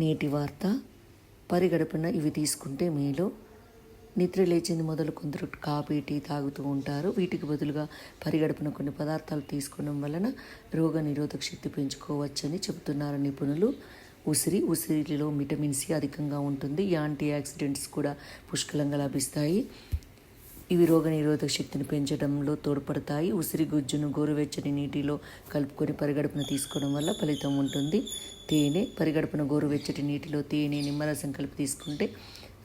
నేటి వార్త పరిగడుపున ఇవి తీసుకుంటే మేలు. నిద్ర లేచింది మొదలు కొందరు కాఫీ టీ తాగుతూ ఉంటారు. వీటికి బదులుగా పరిగడుపున కొన్ని పదార్థాలు తీసుకోవడం వలన రోగ నిరోధక శక్తి పెంచుకోవచ్చని చెబుతున్నారు నిపుణులు. ఉసిరి ఉసిరిలో విటమిన్ సి అధికంగా ఉంటుంది. యాంటీ ఆక్సిడెంట్స్ కూడా పుష్కలంగా లభిస్తాయి. ఇవి రోగనిరోధక శక్తిని పెంచడంలో తోడ్పడతాయి. ఉసిరి గుజ్జును గోరువెచ్చని నీటిలో కలుపుకొని పరిగడుపున తీసుకోవడం వల్ల ఫలితం ఉంటుంది. తేనె పరిగడుపున గోరువెచ్చటి నీటిలో తేనె నిమ్మరసం కలిపి తీసుకుంటే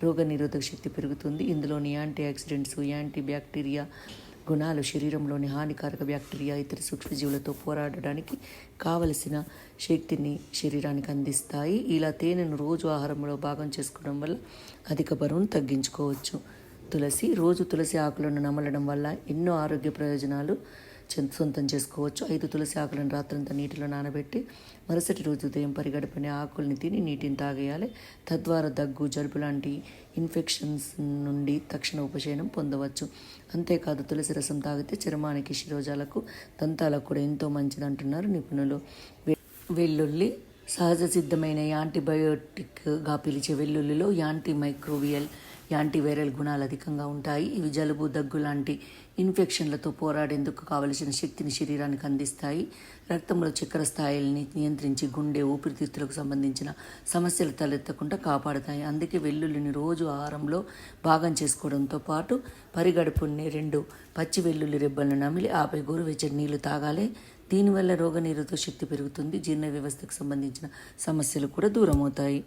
రోగనిరోధక శక్తి పెరుగుతుంది. ఇందులోని యాంటీ ఆక్సిడెంట్స్ యాంటీ బ్యాక్టీరియా గుణాలు శరీరంలోని హానికారక బ్యాక్టీరియా ఇతర సూక్ష్మజీవులతో పోరాడడానికి కావలసిన శక్తిని శరీరానికి అందిస్తాయి. ఇలా తేనెను రోజు ఆహారంలో భాగం చేసుకోవడం వల్ల అధిక బరువును తగ్గించుకోవచ్చు. తులసి రోజు తులసి ఆకులను నమలడం వల్ల ఎన్నో ఆరోగ్య ప్రయోజనాలు సొంతం చేసుకోవచ్చు. ఐదు తులసి ఆకులను రాత్రంతా నీటిలో నానబెట్టి మరుసటి రోజు ఉదయం పరిగడపని ఆకుల్ని తిని నీటిని తాగేయాలి. తద్వారా దగ్గు జలుబు లాంటి ఇన్ఫెక్షన్స్ నుండి తక్షణ ఉపశమనం పొందవచ్చు. అంతేకాదు తులసి రసం తాగితే చర్మానికి శిరోజాలకు దంతాలకు కూడా ఎంతో మంచిది అంటున్నారు నిపుణులు వెల్లుల్లి సహజ సిద్ధమైన యాంటీబయోటిక్గా పిలిచే వెల్లుల్లిలో యాంటీ మైక్రోవియల్ యాంటీవైరల్ గుణాలు అధికంగా ఉంటాయి. ఇవి జలుబు దగ్గు లాంటి ఇన్ఫెక్షన్లతో పోరాడేందుకు కావలసిన శక్తిని శరీరానికి అందిస్తాయి. రక్తంలో చక్కెర స్థాయిల్ని నియంత్రించి గుండె ఊపిరితిత్తులకు సంబంధించిన సమస్యలు తలెత్తకుండా కాపాడుతాయి. అందుకే వెల్లుల్లిని రోజు ఆహారంలో భాగం చేసుకోవడంతో పాటు పరిగడుపుని రెండు పచ్చి వెల్లుల్లి రెబ్బలను నమిలి ఆపై గోరువెచ్చని నీళ్ళు తాగాలి. దీనివల్ల రోగనిరోధక శక్తి పెరుగుతుంది. జీర్ణ వ్యవస్థకు సంబంధించిన సమస్యలు కూడా దూరమవుతాయి.